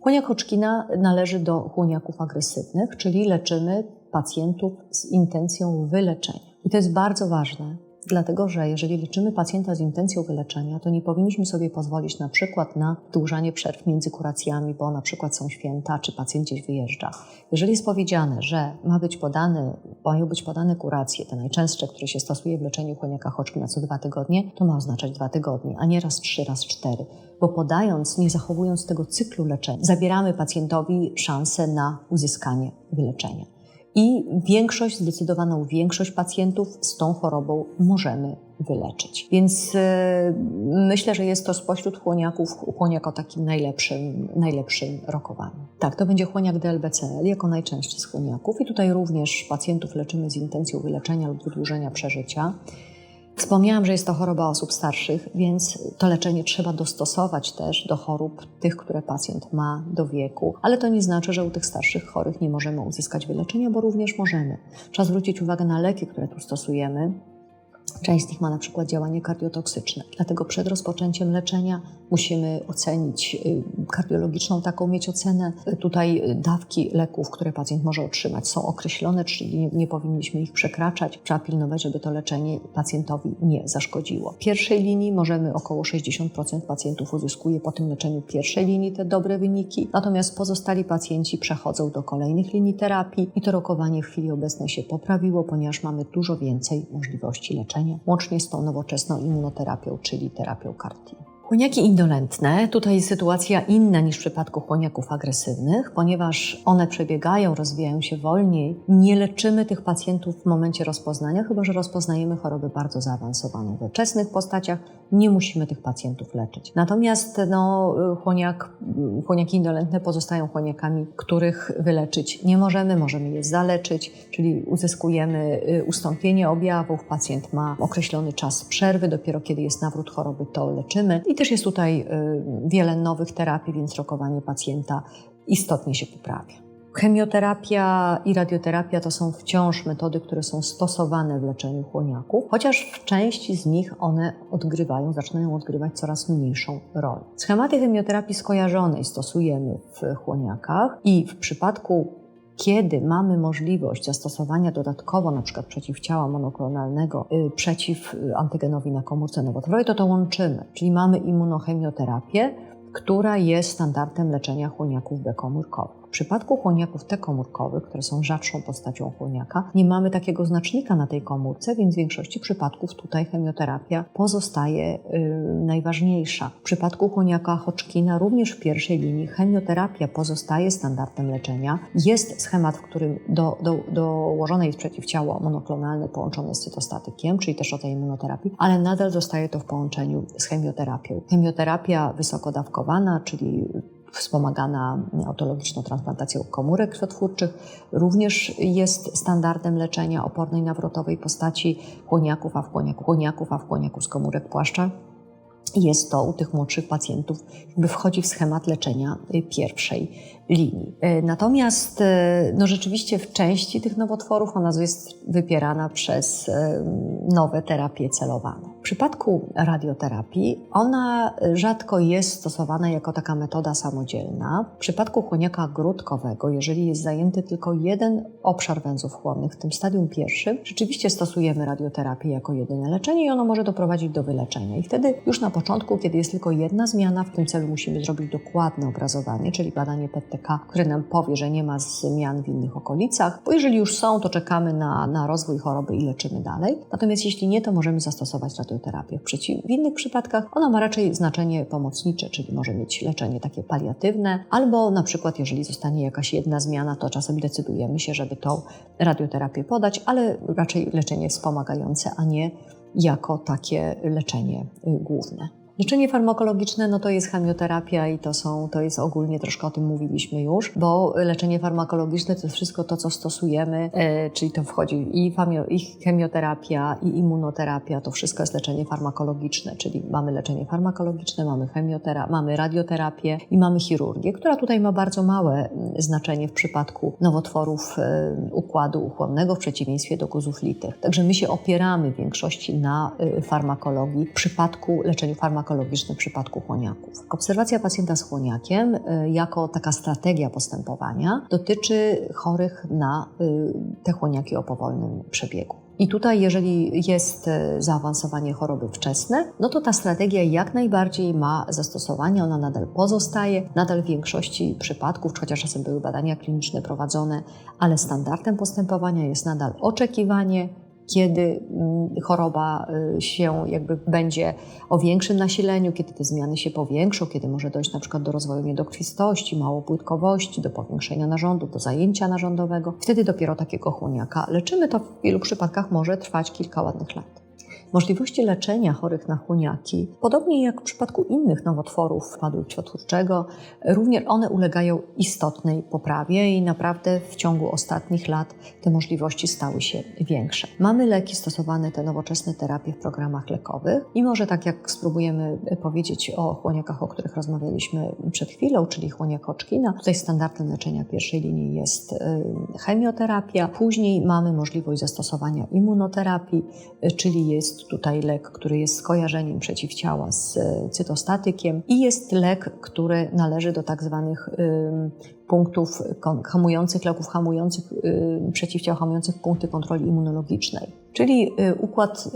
Chłoniak Hodgkina należy do chłoniaków agresywnych, czyli leczymy pacjentów z intencją wyleczenia. I to jest bardzo ważne, Dlatego, że jeżeli leczymy pacjenta z intencją wyleczenia, to nie powinniśmy sobie pozwolić na przykład na dłużanie przerw między kuracjami, bo na przykład są święta, czy pacjent gdzieś wyjeżdża. Jeżeli jest powiedziane, że ma być podany, mają być podane kuracje, te najczęstsze, które się stosuje w leczeniu chłoniaka Hodgkina co dwa tygodnie, to ma oznaczać dwa tygodnie, a nie raz trzy, raz cztery. Bo podając, nie zachowując tego cyklu leczenia, zabieramy pacjentowi szansę na uzyskanie wyleczenia. I większość, zdecydowaną większość pacjentów z tą chorobą możemy wyleczyć. Więc yy, myślę, że jest to spośród chłoniaków chłoniak o takim najlepszym, najlepszym rokowaniu. Tak, to będzie chłoniak DLBCL jako najczęstszy z chłoniaków i tutaj również pacjentów leczymy z intencją wyleczenia lub wydłużenia przeżycia. Wspomniałam, że jest to choroba osób starszych, więc to leczenie trzeba dostosować też do chorób tych, które pacjent ma do wieku. Ale to nie znaczy, że u tych starszych chorych nie możemy uzyskać wyleczenia, bo również możemy. Trzeba zwrócić uwagę na leki, które tu stosujemy. Część z nich ma na przykład działanie kardiotoksyczne. Dlatego przed rozpoczęciem leczenia musimy ocenić y, kardiologiczną taką mieć ocenę. Tutaj dawki leków, które pacjent może otrzymać są określone, czyli nie, nie powinniśmy ich przekraczać. Trzeba pilnować, żeby to leczenie pacjentowi nie zaszkodziło. W pierwszej linii możemy około 60% pacjentów uzyskuje po tym leczeniu pierwszej linii te dobre wyniki, natomiast pozostali pacjenci przechodzą do kolejnych linii terapii i to rokowanie w chwili obecnej się poprawiło, ponieważ mamy dużo więcej możliwości leczenia, łącznie z tą nowoczesną immunoterapią, czyli terapią CAR-T. Chłoniaki indolentne, tutaj sytuacja inna niż w przypadku chłoniaków agresywnych, ponieważ one przebiegają, rozwijają się wolniej. Nie leczymy tych pacjentów w momencie rozpoznania, chyba że rozpoznajemy choroby bardzo zaawansowane. We wczesnych postaciach nie musimy tych pacjentów leczyć. Natomiast no, chłoniak, chłoniaki indolentne pozostają chłoniakami, których wyleczyć nie możemy, możemy je zaleczyć, czyli uzyskujemy y, ustąpienie objawów, pacjent ma określony czas przerwy, dopiero kiedy jest nawrót choroby, to leczymy. Też jest tutaj y, wiele nowych terapii, więc rokowanie pacjenta istotnie się poprawia. Chemioterapia i radioterapia to są wciąż metody, które są stosowane w leczeniu chłoniaków, chociaż w części z nich one odgrywają, zaczynają odgrywać coraz mniejszą rolę. Schematy chemioterapii skojarzonej stosujemy w chłoniakach i w przypadku kiedy mamy możliwość zastosowania dodatkowo na przykład przeciwciała monoklonalnego y, przeciw antygenowi na komórce nowotworowej, to to łączymy. Czyli mamy immunochemioterapię, która jest standardem leczenia chłoniaków B-komórkowych. Przypadku chłoniaków T-komórkowych, które są rzadszą postacią chłoniaka, nie mamy takiego znacznika na tej komórce, więc w większości przypadków tutaj chemioterapia pozostaje yy, najważniejsza. W przypadku chłoniaka Hodgkina również w pierwszej linii chemioterapia pozostaje standardem leczenia. Jest schemat, w którym do, do, dołożone jest przeciwciało monoklonalne połączone z cytostatykiem, czyli też o tej immunoterapii, ale nadal zostaje to w połączeniu z chemioterapią. Chemioterapia wysokodawkowana, czyli wspomagana autologiczną transplantacją komórek krwiotwórczych, również jest standardem leczenia opornej nawrotowej postaci chłoniaków, a w chłoniaków, a w z komórek płaszcza jest to u tych młodszych pacjentów, jakby wchodzi w schemat leczenia pierwszej linii. E, natomiast e, no rzeczywiście w części tych nowotworów ona jest wypierana przez nowe terapie celowane. Przypadku radioterapii ona rzadko jest stosowana jako taka metoda samodzielna. W przypadku chłoniaka grudkowego, jeżeli jest zajęty tylko jeden obszar węzłów chłonnych, w tym stadium pierwszym, rzeczywiście stosujemy radioterapię jako jedyne leczenie i ono może doprowadzić do wyleczenia. I wtedy już na początku, kiedy jest tylko jedna zmiana, w tym celu musimy zrobić dokładne obrazowanie, czyli badanie PTK, które nam powie, że nie ma zmian w innych okolicach, bo jeżeli już są, to czekamy na, na rozwój choroby i leczymy dalej. Natomiast jeśli nie, to możemy zastosować radioterapię. W, przeciw, w innych przypadkach ona ma raczej znaczenie pomocnicze, czyli może mieć leczenie takie paliatywne, albo na przykład jeżeli zostanie jakaś jedna zmiana, to czasem decydujemy się, żeby tą radioterapię podać, ale raczej leczenie wspomagające, a nie jako takie leczenie y, główne. Leczenie farmakologiczne no to jest chemioterapia i to, są, to jest ogólnie, troszkę o tym mówiliśmy już, bo leczenie farmakologiczne to wszystko to, co stosujemy, e, czyli to wchodzi i, famio, i chemioterapia, i immunoterapia, to wszystko jest leczenie farmakologiczne, czyli mamy leczenie farmakologiczne, mamy chemioterapię, mamy radioterapię i mamy chirurgię, która tutaj ma bardzo małe znaczenie w przypadku nowotworów e, układu uchłonnego w przeciwieństwie do guzów litych. Także my się opieramy w większości na e, farmakologii w przypadku leczenia farmakologicznego farmakologiczny w przypadku chłoniaków. Obserwacja pacjenta z chłoniakiem y, jako taka strategia postępowania dotyczy chorych na y, te chłoniaki o powolnym przebiegu. I tutaj, jeżeli jest e, zaawansowanie choroby wczesne, no to ta strategia jak najbardziej ma zastosowanie, ona nadal pozostaje, nadal w większości przypadków, chociaż czasem były badania kliniczne prowadzone, ale standardem postępowania jest nadal oczekiwanie, kiedy mm, choroba y, się jakby będzie o większym nasileniu, kiedy te zmiany się powiększą, kiedy może dojść na przykład do rozwoju niedokrwistości, małopłytkowości, do powiększenia narządu, do zajęcia narządowego. Wtedy dopiero takiego chłoniaka leczymy. To w wielu przypadkach może trwać kilka ładnych lat. Możliwości leczenia chorych na chłoniaki, podobnie jak w przypadku innych nowotworów wkładu krwiotwórczego, również one ulegają istotnej poprawie i naprawdę w ciągu ostatnich lat te możliwości stały się większe. Mamy leki stosowane, te nowoczesne terapie w programach lekowych i może tak jak spróbujemy powiedzieć o chłoniakach, o których rozmawialiśmy przed chwilą, czyli chłoniak Hodgkina, tutaj standardem leczenia pierwszej linii jest y, chemioterapia, później mamy możliwość zastosowania immunoterapii, y, czyli jest tutaj lek, który jest skojarzeniem przeciwciała z e, cytostatykiem i jest lek, który należy do tak zwanych punktów hamujących, leków hamujących, przeciwciał hamujących punkty kontroli immunologicznej. Czyli y, układ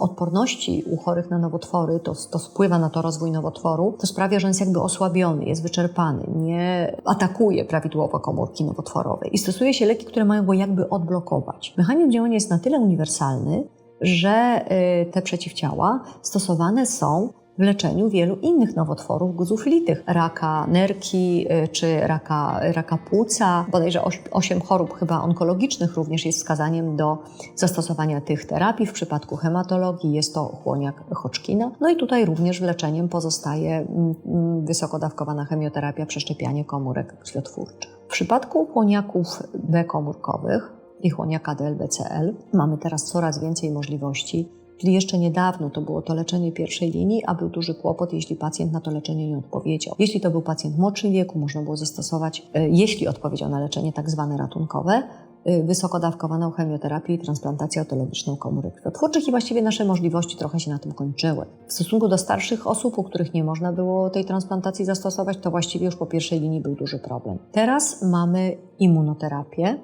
odporności u chorych na nowotwory, to, to wpływa na to rozwój nowotworu, to sprawia, że jest jakby osłabiony, jest wyczerpany, nie atakuje prawidłowo komórki nowotworowej. I stosuje się leki, które mają go jakby odblokować. Mechanizm działania jest na tyle uniwersalny, że y, te przeciwciała stosowane są w leczeniu wielu innych nowotworów guzów litych, raka nerki y, czy raka, raka płuca. Bodajże 8 chorób chyba onkologicznych również jest wskazaniem do zastosowania tych terapii. W przypadku hematologii jest to chłoniak Hodgkina. No i tutaj również leczeniem pozostaje mm, mm, wysokodawkowana chemioterapia, przeszczepianie komórek krwiotwórczych. W przypadku chłoniaków B-komórkowych i chłoniaka DLBCL. Mamy teraz coraz więcej możliwości. Czyli jeszcze niedawno to było to leczenie pierwszej linii, a był duży kłopot, jeśli pacjent na to leczenie nie odpowiedział. Jeśli to był pacjent w młodszym wieku, można było zastosować, e, jeśli odpowiedział na leczenie tak zwane ratunkowe, e, wysoko chemioterapię i transplantację autologiczną komórek krwiotwórczych i właściwie nasze możliwości trochę się na tym kończyły. W stosunku do starszych osób, u których nie można było tej transplantacji zastosować, to właściwie już po pierwszej linii był duży problem. Teraz mamy immunoterapię,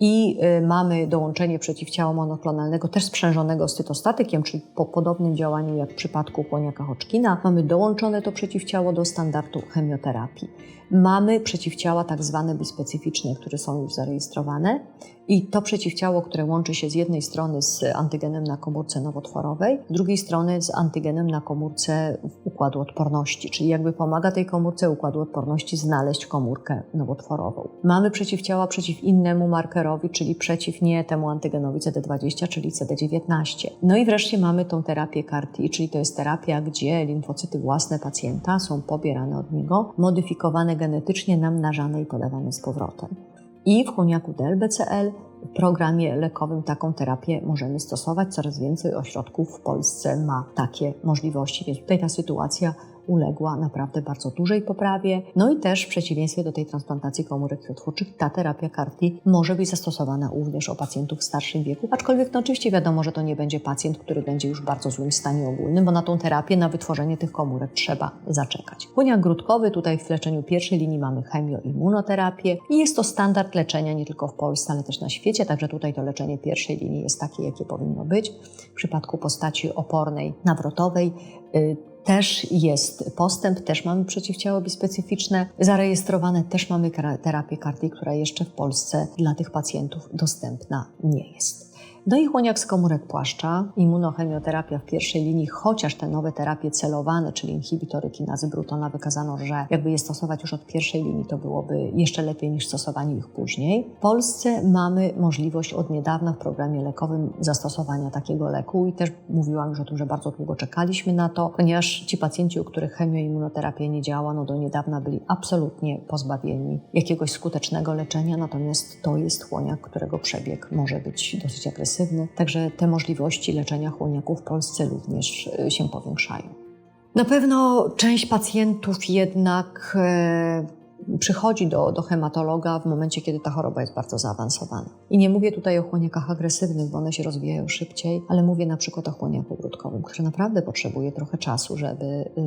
i y, mamy dołączenie przeciwciała monoklonalnego, też sprzężonego z cytostatykiem, czyli po podobnym działaniu jak w przypadku kłoniaka Hodgkina. Mamy dołączone to przeciwciało do standardu chemioterapii. Mamy przeciwciała tak zwane bispecyficzne, które są już zarejestrowane i to przeciwciało, które łączy się z jednej strony z antygenem na komórce nowotworowej, z drugiej strony z antygenem na komórce układu odporności, czyli jakby pomaga tej komórce układu odporności znaleźć komórkę nowotworową. Mamy przeciwciała przeciw innemu markerowi, czyli przeciw nie temu antygenowi CD20, czyli CD19. No i wreszcie mamy tą terapię CAR-T, czyli to jest terapia, gdzie limfocyty własne pacjenta są pobierane od niego, modyfikowane genetycznie, namnażane i podawane z powrotem. I w chłoniaku DLBCL w programie lekowym taką terapię możemy stosować. Coraz więcej ośrodków w Polsce ma takie możliwości, więc tutaj ta sytuacja uległa naprawdę bardzo dużej poprawie. No i też w przeciwieństwie do tej transplantacji komórek krwiotwórczych, ta terapia CAR-T może być zastosowana również u pacjentów w starszym wieku, aczkolwiek no oczywiście wiadomo, że to nie będzie pacjent, który będzie już w bardzo złym stanie ogólnym, bo na tą terapię, na wytworzenie tych komórek trzeba zaczekać. Płyniak grudkowy, tutaj w leczeniu pierwszej linii mamy chemioimmunoterapię i jest to standard leczenia nie tylko w Polsce, ale też na świecie, także tutaj to leczenie pierwszej linii jest takie, jakie powinno być. W przypadku postaci opornej, nawrotowej y, też jest postęp, też mamy przeciwciało bispecyficzne zarejestrowane, też mamy terapię CAR-T, która jeszcze w Polsce dla tych pacjentów dostępna nie jest. No i chłoniak z komórek płaszcza, immunochemioterapia w pierwszej linii, chociaż te nowe terapie celowane, czyli inhibitory kinazy Brutona, wykazano, że jakby je stosować już od pierwszej linii, to byłoby jeszcze lepiej niż stosowanie ich później. W Polsce mamy możliwość od niedawna w programie lekowym zastosowania takiego leku i też mówiłam już o tym, że bardzo długo czekaliśmy na to, ponieważ ci pacjenci, u których chemioimmunoterapia nie działa, no do niedawna byli absolutnie pozbawieni jakiegoś skutecznego leczenia, natomiast to jest chłoniak, którego przebieg może być dosyć agresywny także te możliwości leczenia chłoniaków w Polsce również e, się powiększają. Na pewno część pacjentów jednak e, przychodzi do, do hematologa w momencie, kiedy ta choroba jest bardzo zaawansowana. I nie mówię tutaj o chłoniakach agresywnych, bo one się rozwijają szybciej, ale mówię na przykład o chłoniaku grudkowym, który naprawdę potrzebuje trochę czasu, żeby, yy,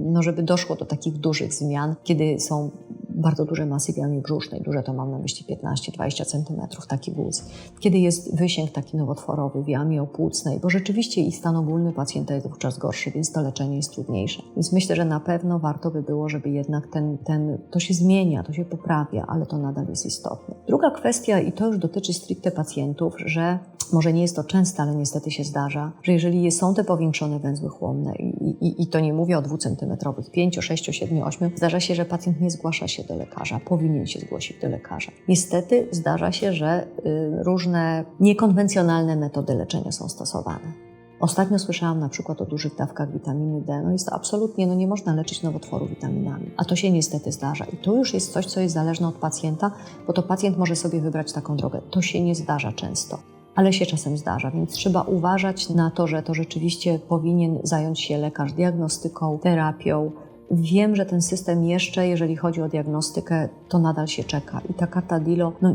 no żeby doszło do takich dużych zmian, kiedy są bardzo duże masy jamie brzusznej, duże to mam na myśli 15-20 cm, taki wóz. Kiedy jest wysięg taki nowotworowy w jamie opłucnej, bo rzeczywiście i stan ogólny pacjenta jest wówczas gorszy, więc to leczenie jest trudniejsze. Więc myślę, że na pewno warto by było, żeby jednak ten, ten, to się zmienia, to się poprawia, ale to nadal jest istotne. Druga kwestia, i to już dotyczy stricte pacjentów, że może nie jest to częste, ale niestety się zdarza, że jeżeli są te powiększone węzły chłonne i, i, i to nie mówię o dwucentymetrowych, 5, 6, 7, 8, zdarza się, że pacjent nie zgłasza się do lekarza, powinien się zgłosić do lekarza. Niestety zdarza się, że y, różne niekonwencjonalne metody leczenia są stosowane. Ostatnio słyszałam na przykład o dużych dawkach witaminy D. No jest to absolutnie, no nie można leczyć nowotworu witaminami, a to się niestety zdarza. I to już jest coś, co jest zależne od pacjenta, bo to pacjent może sobie wybrać taką drogę. To się nie zdarza często ale się czasem zdarza, więc trzeba uważać na to, że to rzeczywiście powinien zająć się lekarz diagnostyką, terapią. Wiem, że ten system jeszcze, jeżeli chodzi o diagnostykę, to nadal się czeka i ta karta DILO no,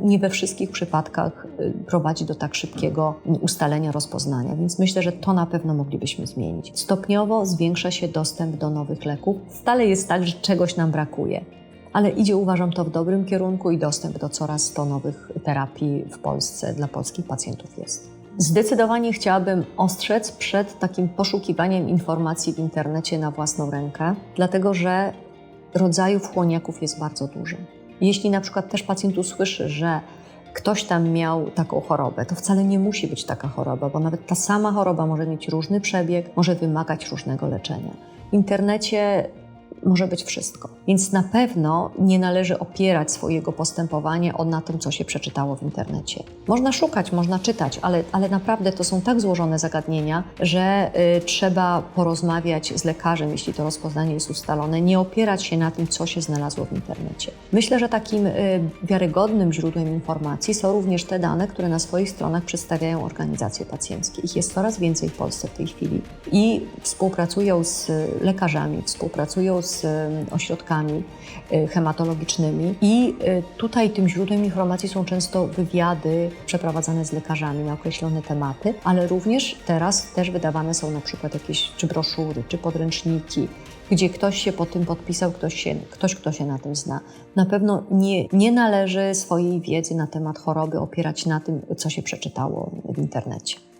nie we wszystkich przypadkach y, prowadzi do tak szybkiego ustalenia rozpoznania, więc myślę, że to na pewno moglibyśmy zmienić. Stopniowo zwiększa się dostęp do nowych leków. Stale jest tak, że czegoś nam brakuje ale idzie, uważam, to w dobrym kierunku i dostęp do coraz to nowych terapii w Polsce dla polskich pacjentów jest. Zdecydowanie chciałabym ostrzec przed takim poszukiwaniem informacji w internecie na własną rękę, dlatego że rodzajów chłoniaków jest bardzo dużo. Jeśli na przykład też pacjent usłyszy, że ktoś tam miał taką chorobę, to wcale nie musi być taka choroba, bo nawet ta sama choroba może mieć różny przebieg, może wymagać różnego leczenia. W internecie może być wszystko. Więc na pewno nie należy opierać swojego postępowania na tym, co się przeczytało w internecie. Można szukać, można czytać, ale, ale naprawdę to są tak złożone zagadnienia, że y, trzeba porozmawiać z lekarzem, jeśli to rozpoznanie jest ustalone, nie opierać się na tym, co się znalazło w internecie. Myślę, że takim y, wiarygodnym źródłem informacji są również te dane, które na swoich stronach przedstawiają organizacje pacjenckie. Ich jest coraz więcej w Polsce w tej chwili i współpracują z lekarzami, współpracują z z ośrodkami y, hematologicznymi i y, tutaj tym źródłem informacji są często wywiady przeprowadzane z lekarzami na określone tematy, ale również teraz też wydawane są na przykład jakieś czy broszury, czy podręczniki, gdzie ktoś się po tym podpisał, ktoś, się, ktoś kto się na tym zna. Na pewno nie, nie należy swojej wiedzy na temat choroby opierać na tym, co się przeczytało w internecie.